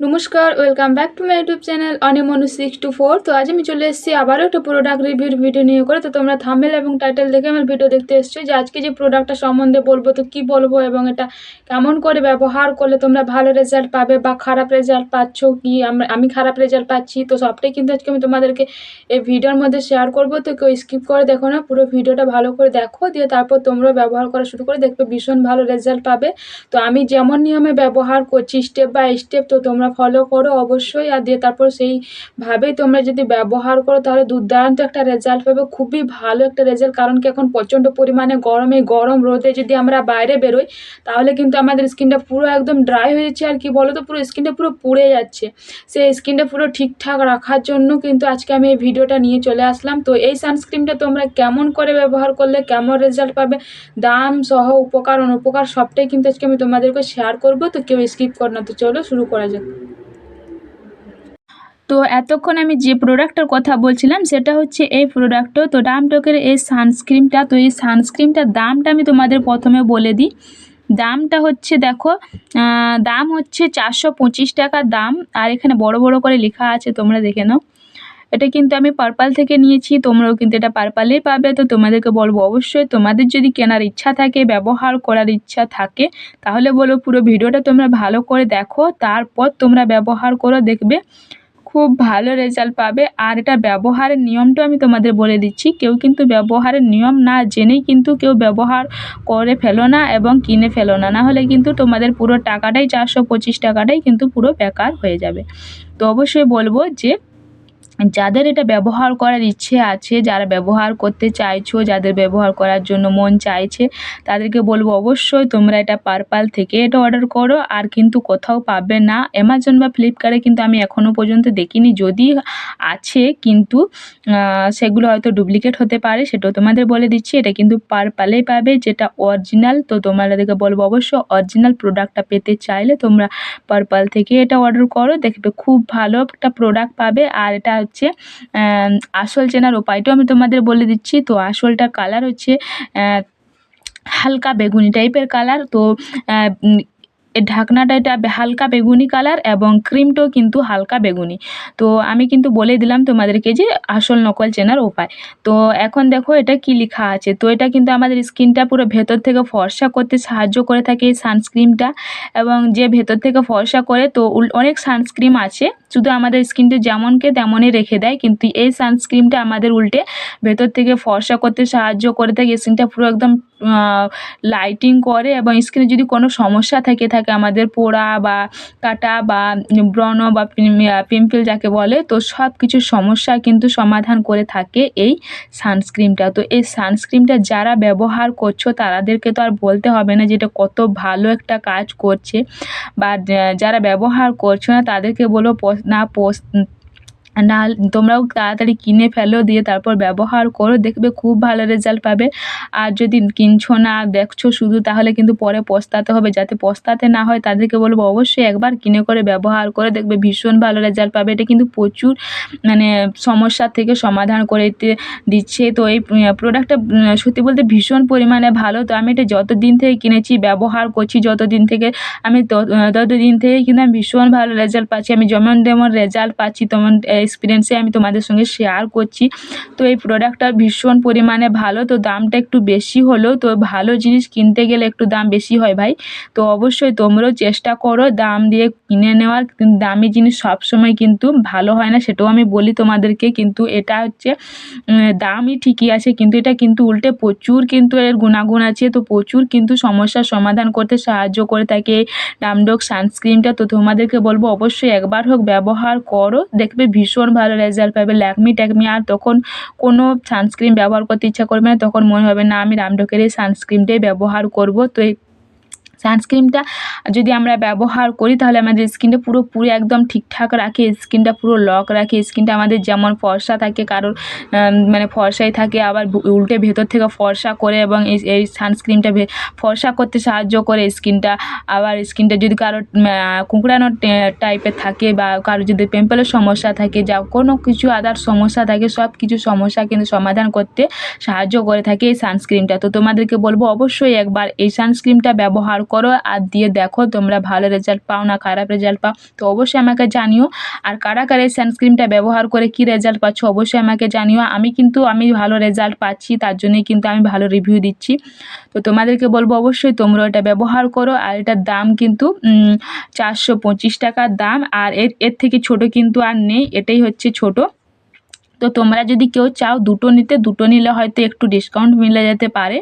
নমস্কার welcome back to my YouTube channel অনিমনু six two four তো আজ আমি চলে এসেছি আবারও একটা প্রোডাক্ট রিভিউর ভিডিও নিয়ে করে। তো তোমরা থামেল এবং টাইটেল দেখে আমার ভিডিও দেখতে এসছো যে আজকে যে প্রোডাক্টটা সম্বন্ধে বলব, তো কি বলব এবং এটা কেমন করে ব্যবহার করলে তোমরা ভালো রেজাল্ট পাবে বা খারাপ রেজাল্ট পাচ্ছ কি? আমি খারাপ রেজাল্ট পাচ্ছি? তো সবটাই কিন্তু আজকে আমি তোমাদেরকে এই ভিডিওর মধ্যে শেয়ার করব। তো কেউ স্কিপ করে দেখো না, পুরো ভিডিওটা ভালো করে দেখো। দিয়ে তারপর তোমরা ব্যবহার করা শুরু করে দেখবে, ভীষণ ভালো রেজাল্ট পাবে। তো আমি যেমন নিয়মে ব্যবহার করছি স্টেপ বাই স্টেপ তো তোমরা ফলো করো অবশ্যই। আর দিয়ে তারপর সেইভাবেই তোমরা যদি ব্যবহার করো, তাহলে দুর্দান্ত একটা রেজাল্ট পাবে। খুবই ভালো একটা রেজাল্ট কারণ কি এখন প্রচণ্ড পরিমাণে গরম গরম রোদে যদি আমরা বাইরে বেরোই, তাহলে কিন্তু আমাদের স্কিনটা পুরো একদম ড্রাই হয়ে যাচ্ছে। আর কি বলো তো পুরো স্কিনটা পুরো পুড়ে যাচ্ছে। সেই স্কিনটা পুরো ঠিকঠাক রাখার জন্য কিন্তু আজকে আমি এই ভিডিওটা নিয়ে চলে আসলাম। তো এই সানস্ক্রিনটা তোমরা কেমন করে ব্যবহার করলে কেমন রেজাল্ট পাবে, দাম সহ উপকার, অনুপকার, সবটাই কিন্তু আজকে আমি তোমাদেরকে শেয়ার করব। তো কেউ স্কিপ কর না। তো চলো শুরু করা যাক। তো এতক্ষণ আমি যে প্রোডাক্টটার কথা বলছিলাম, সেটা হচ্ছে এই প্রোডাক্টটা তো ডামটকের এই সানস্ক্রিনটা তো এই সানস্ক্রিনটার দামটা আমি তোমাদের প্রথমে বলে দিই। দামটা হচ্ছে দেখো দাম হচ্ছে চারশো পঁচিশ টাকা দাম। আর এখানে বড় বড় করে লেখা আছে, তোমরা দেখে নাও। এটা কিন্তু আমি পার্পাল থেকে নিয়েছি, তোমরাও কিন্তু এটা পার্পালেই পাবে। তো তোমাদেরকে বলব অবশ্যই, তোমাদের যদি কেনার ইচ্ছা থাকে, ব্যবহার করার ইচ্ছা থাকে, তাহলে বলো পুরো ভিডিওটা তোমরা ভালো করে দেখো, তারপর তোমরা ব্যবহার করো দেখবে। খুব ভালো রেজাল্ট পাবে। আর এটা ব্যবহারের নিয়মটা আমি তোমাদের বলে দিচ্ছি। কেউ কিন্তু ব্যবহারের নিয়ম না জেনেই কিন্তু কেউ ব্যবহার করে ফেলো না এবং কিনে ফেলো না। না হলে কিন্তু তোমাদের পুরো টাকাটাই চারশো পঁচিশ টাকাটাই কিন্তু পুরো বেকার হয়ে যাবে। তো অবশ্যই বলব যে যাদের এটা ব্যবহার করার ইচ্ছে আছে, যারা ব্যবহার করতে চাইছো, যাদের ব্যবহার করার জন্য মন চাইছে, তাদেরকে বলব অবশ্যই তোমরা এটা পারপাল থেকে এটা অর্ডার করো, আর কিন্তু কোথাও পাবে না। অ্যামাজন বা ফ্লিপকার্টে কিন্তু আমি এখনও পর্যন্ত দেখিনি। যদি আছে কিন্তু সেগুলো হয়তো ডুপ্লিকেট হতে পারে, সেটাও তোমাদের বলে দিচ্ছি। এটা কিন্তু পারপালেই পাবে, যেটা অরিজিনাল তো তোমাদেরকে বলব অবশ্য অরিজিনাল প্রোডাক্টটা পেতে চাইলে তোমরা পারপাল থেকে এটা অর্ডার করো। দেখবে খুব ভালো একটা প্রোডাক্ট পাবে। আর এটা হচ্ছে আসল চেনার উপায়টাও আমি তোমাদের বলে দিচ্ছি। তো আসলটার কালার হচ্ছে হালকা বেগুনি টাইপের কালার তো ঢাকনাটা এটা হালকা বেগুনি কালার এবং ক্রিমটাও কিন্তু হালকা বেগুনি। তো আমি কিন্তু বলে দিলাম তোমাদেরকে যে আসল নকল চেনার উপায়। তো এখন দেখো এটা কি লেখা আছে। তো এটা কিন্তু আমাদের স্কিনটা পুরো ভেতর থেকে ফর্সা করতে সাহায্য করে থাকে এই সানস্ক্রিনটা এবং যে ভেতর থেকে ফর্সা করে, তো অনেক সানস্ক্রিন আছে। শুধু আমাদের স্কিনটা যেমনকে তেমনই রেখে দেয়, কিন্তু এই সানস্ক্রিনটা আমাদের উল্টে ভেতর থেকে ফর্সা করতে সাহায্য করে থাকে স্কিনটা পুরো একদম লাইটিং করে এবং স্কিনে যদি কোনো সমস্যা থেকে থাকে আমাদের পোড়া বা কাটা বা ব্রণ বা পিম্পল যাকে বলে, তো সব কিছু সমস্যা কিন্তু সমাধান করে থাকে এই সানস্ক্রিনটা তো এই সানস্ক্রিনটা যারা ব্যবহার করছ তাদেরকে তো আর বলতে হবে না যেটা কত ভালো একটা কাজ করছে বা যারা ব্যবহার করছ না, তাদেরকে বলো না পোস্ট না, তোমরাও তাড়াতাড়ি কিনে ফেলো, দিয়ে তারপর ব্যবহার করো, দেখবে খুব ভালো রেজাল্ট পাবে। আর যদি কিনছো না, দেখছ শুধু, তাহলে কিন্তু পরে পস্তাতে হবে। যাতে পস্তাতে না হয়, তাদেরকে বলব অবশ্যই একবার কিনে করে ব্যবহার করে দেখবে ভীষণ ভালো রেজাল্ট পাবে। এটা কিন্তু প্রচুর মানে সমস্যার থেকে সমাধান করে দিচ্ছে। তো এই প্রোডাক্টটা সত্যি বলতে ভীষণ পরিমাণে ভালো। তো আমি এটা যত দিন থেকে কিনেছি, ব্যবহার করছি যত দিন থেকে, আমি তত দিন থেকেই কিন্তু আমি ভীষণ ভালো রেজাল্ট পাচ্ছি। আমি যেমন যেমন রেজাল্ট পাচ্ছি, তেমন এক্সপিরিয়েন্সে আমি তোমাদের সঙ্গে শেয়ার করছি। তো এই প্রোডাক্টটা ভীষণ পরিমাণে ভালো, তো দামটা একটু বেশি হলেও তো ভালো জিনিস কিনতে গেলে একটু দাম বেশি হয় ভাই। তো অবশ্যই তোমরাও চেষ্টা করো দাম দিয়ে কিনে নেওয়ার দামি জিনিস সবসময় কিন্তু ভালো হয় না, সেটাও আমি বলি তোমাদেরকে, কিন্তু এটা হচ্ছে দামই ঠিকই আছে, কিন্তু এটা কিন্তু উল্টে প্রচুর কিন্তু এর গুণাগুণ আছে, তো প্রচুর কিন্তু সমস্যার সমাধান করতে সাহায্য করে থাকে এই ডামডক সানস্ক্রিনটা তো তোমাদেরকে বলব অবশ্যই একবার হোক, ব্যবহার করো, দেখবে ভীষণ ভীষণ ভালো রেজাল্ট পাবে। ল্যাকমি ট্যাকমি আর তখন কোনো সানস্ক্রিন ব্যবহার করতে ইচ্ছা করবে না, তখন মনে হবে না, আমি রামডকের এই সানস্ক্রিনটাই ব্যবহার করব। তো এই সানস্ক্রিনটা যদি আমরা ব্যবহার করি, তাহলে আমাদের স্কিনটা পুরো পুরো একদম ঠিকঠাক রাখে, স্কিনটা পুরো লক রাখে, স্কিনটা আমাদের যেমন ফর্সা থাকে, কারোর মানে ফর্সাই থাকে, আবার উল্টে ভেতর থেকে ফর্সা করে এবং এই সানস্ক্রিনটা ফর্সা করতে সাহায্য করে স্কিনটা। আবার স্কিনটা যদি কারোর কুঁকড়ানো টাইপের থাকে বা কারোর যদি পিম্পলের সমস্যা থাকে, যা কোনো কিছু আদার সমস্যা থাকে, সব কিছু সমস্যা কিন্তু সমাধান করতে সাহায্য করে থাকে এই সানস্ক্রিনটা তো তোমাদেরকে বলব অবশ্যই একবার এই সানস্ক্রিনটা ব্যবহার করো আর দিয়ে দেখো তোমরা ভালো রেজাল্ট পাও না খারাপ রেজাল্ট পাও। তো অবশ্যই আমাকে জানিও। আর কারা কারা এই সানস্ক্রিনটা ব্যবহার করে কী রেজাল্ট পাচ্ছ অবশ্যই আমাকে জানিও। আমি কিন্তু আমি ভালো রেজাল্ট পাচ্ছি, তার জন্যই কিন্তু আমি ভালো রিভিউ দিচ্ছি। তো তোমাদেরকে বলব অবশ্যই তোমরা এটা ব্যবহার করো। আর এটার দাম কিন্তু চারশো পঁচিশ টাকার দাম। আর এর এর থেকে ছোট কিন্তু আর নেই। এটাই হচ্ছে ছোট। তো তোমরা যদি কেউ চাও দুটো নিতে, দুটো নিলে হয়তো একটু ডিসকাউন্ট মিলে যেতে পারে।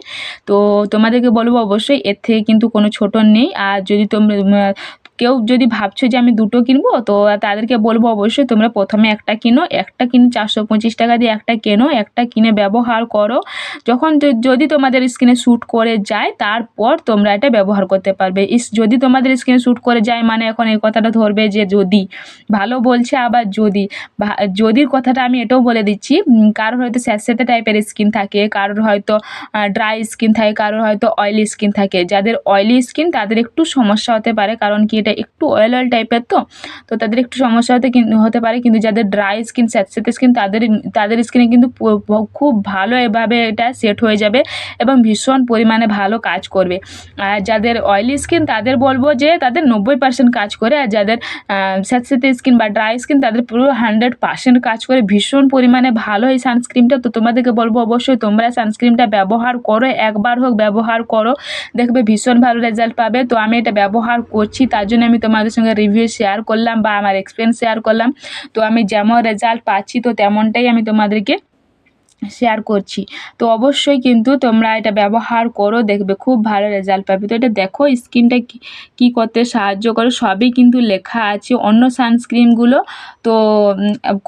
তো তোমাদেরকে বলব অবশ্যই, এর থেকে কিন্তু কোনো ছোট নেই। আর যদি তোমরা কেউ যদি ভাবছ যে আমি দুটো কিনবো, তো তাদেরকে বলব অবশ্যই তোমরা প্রথমে একটা কিনো, একটা কিনে চারশো পঁচিশ টাকা দিয়ে একটা কেনো, একটা কিনে ব্যবহার করো। যখন যদি তোমাদের স্কিনে শ্যুট করে যায়, তারপর তোমরা এটা ব্যবহার করতে পারবে। যদি তোমাদের স্কিনে শ্যুট করে যায় মানে এখন এই কথাটা ধরবে যে যদি। ভালো বলছে আবার যদি। যদির কথাটা আমি এটাও বলে দিচ্ছি কারোর হয়তো স্যাঁতস্যাঁতে টাইপের স্কিন থাকে, কারোর হয়তো ড্রাই স্কিন থাকে, কারোর হয়তো অয়েলি স্কিন থাকে। যাদের অয়েলি স্কিন তাদের একটু সমস্যা হতে পারে, কারণ কি এটা একটু অয়েল অয়েল টাইপের তো? তো তাদের একটু সমস্যা হতে হতে পারে। কিন্তু যাদের ড্রাই স্কিন স্যাঁতস্যাঁতে স্কিন তাদের তাদের স্কিনে কিন্তু খুব ভালো এভাবে এটা সেট হয়ে যাবে এবং ভীষণ পরিমাণে ভালো কাজ করবে। আর যাদের অয়েলি স্কিন তাদের বলব যে তাদের নব্বই পার্সেন্ট কাজ করে আর যাদের স্যাঁতস্যাঁতে স্কিন বা ড্রাই স্কিন তাদের পুরো হান্ড্রেড পার্সেন্ট কাজ করে। ভীষণ পরিমাণে ভালো এই সানস্ক্রিনটা তো তোমাদেরকে বলব অবশ্যই তোমরা সানস্ক্রিনটা ব্যবহার করো। একবার হোক ব্যবহার করো। দেখবে ভীষণ ভালো রেজাল্ট পাবে। তো আমি এটা ব্যবহার করছি। তার জন্য আমি তোমাদের সঙ্গে রিভিউ শেয়ার করলাম বা আমার এক্সপিরিয়েন্স শেয়ার করলাম। তো আমি যেমন রেজাল্ট পাচ্ছি, তো তেমনটাই আমি তোমাদেরকে শেয়ার করছি। তো অবশ্যই কিন্তু তোমরা এটা ব্যবহার করো, দেখবে খুব ভালো রেজাল্ট পাবে। তো এটা দেখো স্কিনটা কী করতে সাহায্য করে, সবই কিন্তু লেখা আছে। অন্য সানস্ক্রিনগুলো তো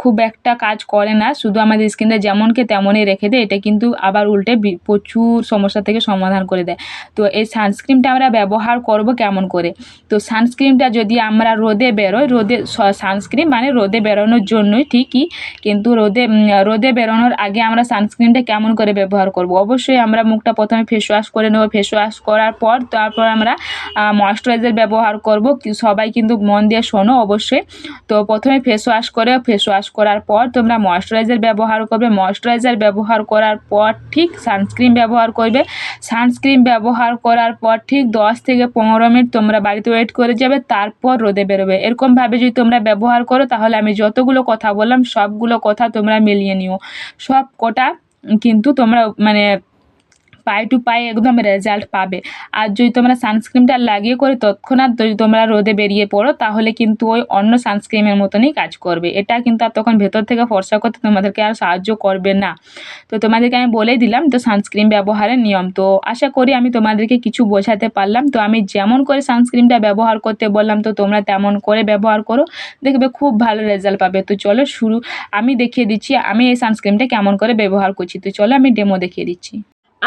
খুব একটা কাজ করে না, শুধু আমাদের স্কিনটা যেমনকে তেমনই রেখে দেয়, এটা কিন্তু আবার উল্টে প্রচুর সমস্যা থেকে সমাধান করে দেয়। তো এই সানস্ক্রিনটা আমরা ব্যবহার করব কেমন করে? তো সানস্ক্রিনটা যদি আমরা রোদে বেরোই, রোদে সানস্ক্রিন মানে রোদে বেরোনোর জন্যই ঠিকই, কিন্তু রোদে রোদে বেরোনোর আগে আমরা সানস্ক্রিনটা কেমন করে ব্যবহার করব? অবশ্যই আমরা মুখটা প্রথমে ফেস ওয়াশ করে নেব। ফেস ওয়াশ করার পর তারপর আমরা ময়শ্চারাইজার ব্যবহার করব। সবাই কিন্তু মন দিয়ে শোনো অবশ্যই। তো প্রথমে ফেস ওয়াশ করে ফেস ওয়াশ করার পর তোমরা ময়শ্চারাইজার ব্যবহার করবে। ময়শ্চারাইজার ব্যবহার করার পর ঠিক সানস্ক্রিন ব্যবহার করবে। সানস্ক্রিন ব্যবহার করার পর ঠিক দশ থেকে পনেরো মিনিট তোমরা বাড়িতে ওয়েট করে যাবে। তারপর রোদে বেরোবে। এরকমভাবে যদি তোমরা ব্যবহার করো, তাহলে আমি যতগুলো কথা বললাম, সবগুলো কথা তোমরা মিলিয়ে নিও। সব কিন্তু তোমরা মানে পায়ে টু পায়ে একদম রেজাল্ট পাবে। আর যদি তোমরা সানস্ক্রিনটা লাগিয়ে করে তৎক্ষণাৎ যদি তোমরা রোদে বেরিয়ে পড়ো, তাহলে কিন্তু ওই অন্য সানস্ক্রিমের মতনই কাজ করবে। এটা কিন্তু আর তখন ভেতর থেকে ফর্সা করতে তোমাদেরকে আর সাহায্য করবে না। তো তোমাদেরকে আমি বলেই দিলাম, তো সানস্ক্রিন ব্যবহারের নিয়ম। তো আশা করি আমি তোমাদেরকে কিছু বোঝাতে পারলাম। তো আমি যেমন করে সানস্ক্রিনটা ব্যবহার করতে বললাম, তো তোমরা তেমন করে ব্যবহার করো। দেখবে খুব ভালো রেজাল্ট পাবে। তো চলো শুরু, আমি দেখিয়ে দিচ্ছি, আমি এই সানস্ক্রিনটা কেমন করে ব্যবহার করছি। তো চলো আমি ডেমো দেখিয়ে দিচ্ছি।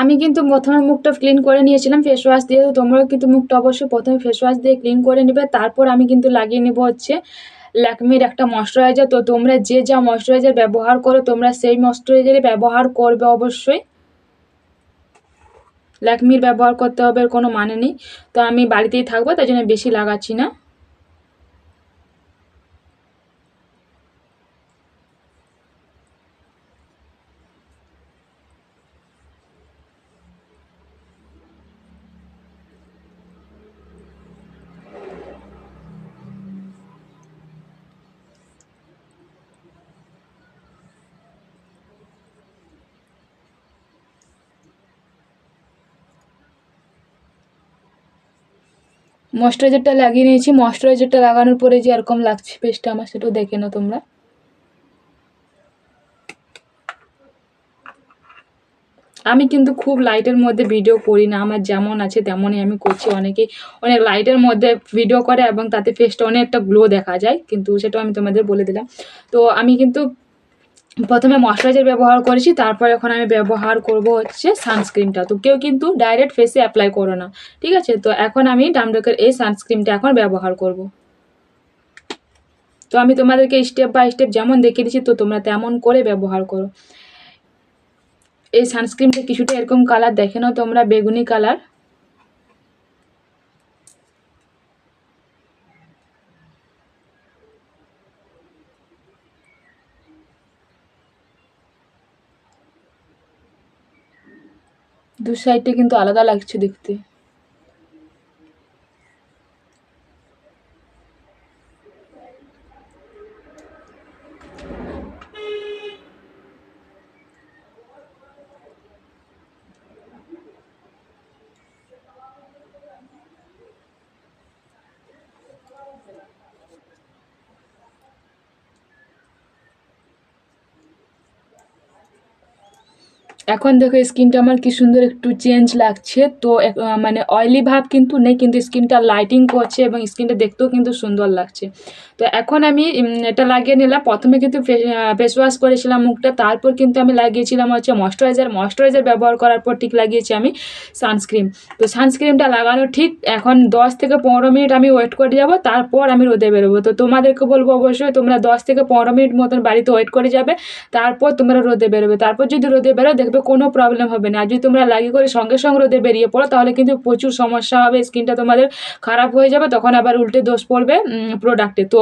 আমি কিন্তু প্রথমে মুখটা ক্লিন করে নিয়েছিলাম ফেস ওয়াশ দিয়ে, তো তোমরাও কিন্তু মুখটা অবশ্যই প্রথমে ফেস ওয়াশ দিয়ে ক্লিন করে নেবে। তারপর আমি কিন্তু লাগিয়ে নেব হচ্ছে ল্যাকমির একটা ময়শ্চারাইজার তো তোমরা যে যা ময়শ্চারাইজার ব্যবহার করো, তোমরা সেই ময়শ্চারাইজারই ব্যবহার করবে অবশ্যই। ল্যাকমির ব্যবহার করতে হবে কোনো মানে নেই। তো আমি বাড়িতেই থাকব, তাই জন্য বেশি লাগাচ্ছি না। ময়শ্চারাইজারটা লাগিয়ে নিয়েছি। ময়শ্চারাইজারটা লাগানোর পরে যে এরকম লাগছে ফেসটা আমার, সেটাও দেখে নাও তোমরা। আমি কিন্তু খুব লাইটের মধ্যে ভিডিও করি না। আমার যেমন আছে তেমনই আমি করছি। অনেকেই অনেক লাইটের মধ্যে ভিডিও করে এবং তাতে ফেসটা অনেকটা গ্লো দেখা যায়। কিন্তু সেটাও আমি তোমাদের বলে দিলাম। তো আমি কিন্তু প্রথমে ময়শ্চারাইজার ব্যবহার করেছি, তারপর এখন আমি ব্যবহার করব হচ্ছে সানস্ক্রিনটা। তো কেউ কিন্তু ডাইরেক্ট ফেসে অ্যাপ্লাই করো না, ঠিক আছে? তো এখন আমি ডামডকের এই সানস্ক্রিনটা এখন ব্যবহার করব। তো আমি তোমাদেরকে স্টেপ বাই স্টেপ যেমন দেখিয়ে দিচ্ছি, তো তোমরা তেমন করে ব্যবহার করো। এই সানস্ক্রিনটা কিছুটা এরকম কালার দেখে নাও তোমরা, বেগুনি কালার দু সাইডে কিন্তু আলাদা লাগছে দেখতে। এখন দেখো স্কিনটা আমার কি সুন্দর একটু চেঞ্জ লাগছে। তো মানে অয়েলি ভাব কিন্তু নেই, কিন্তু স্কিনটা লাইটিং করছে এবং স্কিনটা দেখতেও কিন্তু সুন্দর লাগছে। তো এখন আমি এটা লাগিয়ে নিলাম। প্রথমে কিন্তু ফেস ওয়াশ করেছিলাম মুখটা, তারপর কিন্তু আমি লাগিয়েছিলাম হচ্ছে ময়শ্চারাইজার ময়শ্চারাইজার ব্যবহার করার পর ঠিক লাগিয়েছি আমি সানস্ক্রিন তো সানস্ক্রিনটা লাগানো ঠিক, এখন দশ থেকে পনেরো মিনিট আমি ওয়েট করে যাব, তারপর আমি রোদে বেরোবো। তো তোমাদেরকে বলব অবশ্যই, তোমরা দশ থেকে পনেরো মিনিট মতন বাড়িতে ওয়েট করে যাবে, তারপর তোমরা রোদে বেরোবে। তারপর যদি রোদে বেরো, দেখবে কোনো প্রবলেম হবে না। আর যদি তোমরা লাগিয়ে করে সঙ্গে সঙ্গে রোদে বেরিয়ে পড়ো, তাহলে কিন্তু প্রচুর সমস্যা হবে স্কিনটা তোমাদের খারাপ হয়ে যাবে, তখন আবার উল্টে দোষ পড়বে প্রোডাক্টে তো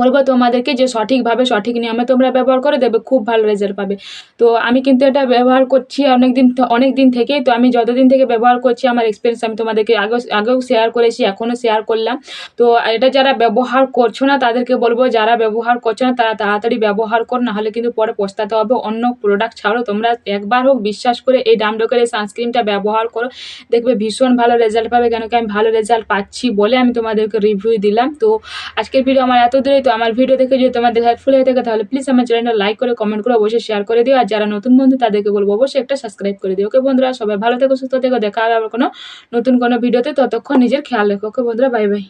বলব তোমাদেরকে যে সঠিকভাবে সঠিক নিয়মে তোমরা ব্যবহার করে দেবে, খুব ভালো রেজাল্ট পাবে। তো আমি কিন্তু এটা ব্যবহার করছি অনেক দিন অনেক দিন থেকেই। তো আমি যতদিন থেকে ব্যবহার করছি, আমার এক্সপিরিয়েন্স আমি তোমাদেরকে আগেও আগেও শেয়ার করেছি, এখনও শেয়ার করলাম। তো এটা যারা ব্যবহার করছ না, তাদেরকে বলব যারা ব্যবহার করছ না, তারা তাড়াতাড়ি ব্যবহার কর, নাহলে কিন্তু পরে পস্তাতে হবে। অন্য প্রোডাক্ট ছাড়ো, তোমরা একবার হোক, বিশ্বাস করে এই ডামডকের এই সানস্ক্রিনটা ব্যবহার করো। দেখবে ভীষণ ভালো রেজাল্ট পাবে, কেন কি আমি ভালো রেজাল্ট পাচ্ছি বলে আমি তোমাদেরকে রিভিউ দিলাম। তো আজকের ভিডিও আমার এত দূরেই তো আমার ভিডিও দেখে যদি তোমাদের হেল্পফুল হয়ে থাকে, তাহলে প্লিজ আমার চ্যানেলটা লাইক করে কমেন্ট করে অবশ্যই শেয়ার করে দিও। আর যারা নতুন বন্ধু, তাদেরকে বলব অবশ্যই একটা সাবস্ক্রাইব করে দিও। ওকে বন্ধুরা, সবাই ভালো থেকো, সুস্থ থেকো। দেখা হবে আবার কোনো নতুন কোনো ভিডিওতে ততক্ষণ নিজের খেয়াল রেখো। ওকে বন্ধুরা বাই বাই